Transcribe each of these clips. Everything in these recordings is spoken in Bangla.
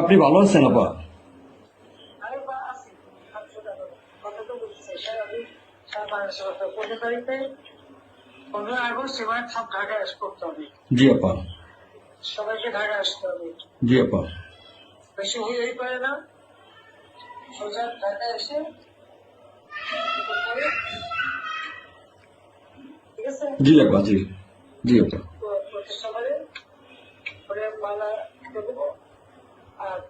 আপনি ভালো আছেন আপা? জি আপা। সবাইকে ঢাকায় আসতে হবে। জি আপা। বেশি হয়েই পারে না। সোজা এসে? ঠিক আছে? জি আপা জি। জি আপা। মালা দেবো আর তোমার ইয়ে করবা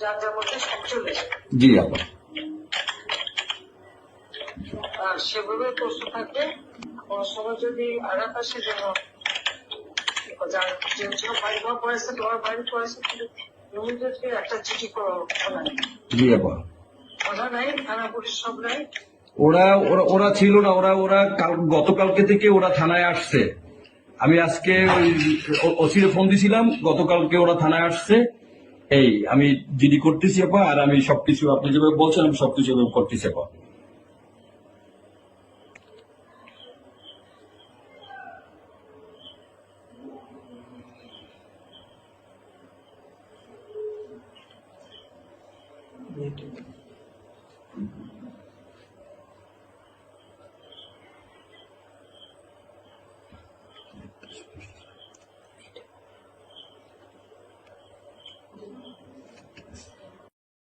যার যার মধ্যে জি আপা। আর সেভাবে থাকবে কোনো সময় যদি যেন যার বাড়ি ঘর পড়েছে তোমার বাড়ি পড়েছে কিন্তু ইমিডিয়েটলি একটা চিঠি করো জি আপা। কথা নাই থানা পুলিশ সব নাই। ওরা ওরা ওরা ছিল না ওরা ওরা কাল গতকালকে থেকে ওরা থানায় আসছে। আমি আজকে ওই ওসিরে ফোন দিছিলাম গতকালকে ওরা থানায় আসছে। এই, আমি জিডি করতেছি আপা, আর আমি সবকিছু আপনি যেভাবে বলছেন, আমি সবকিছু করতেছি আপা।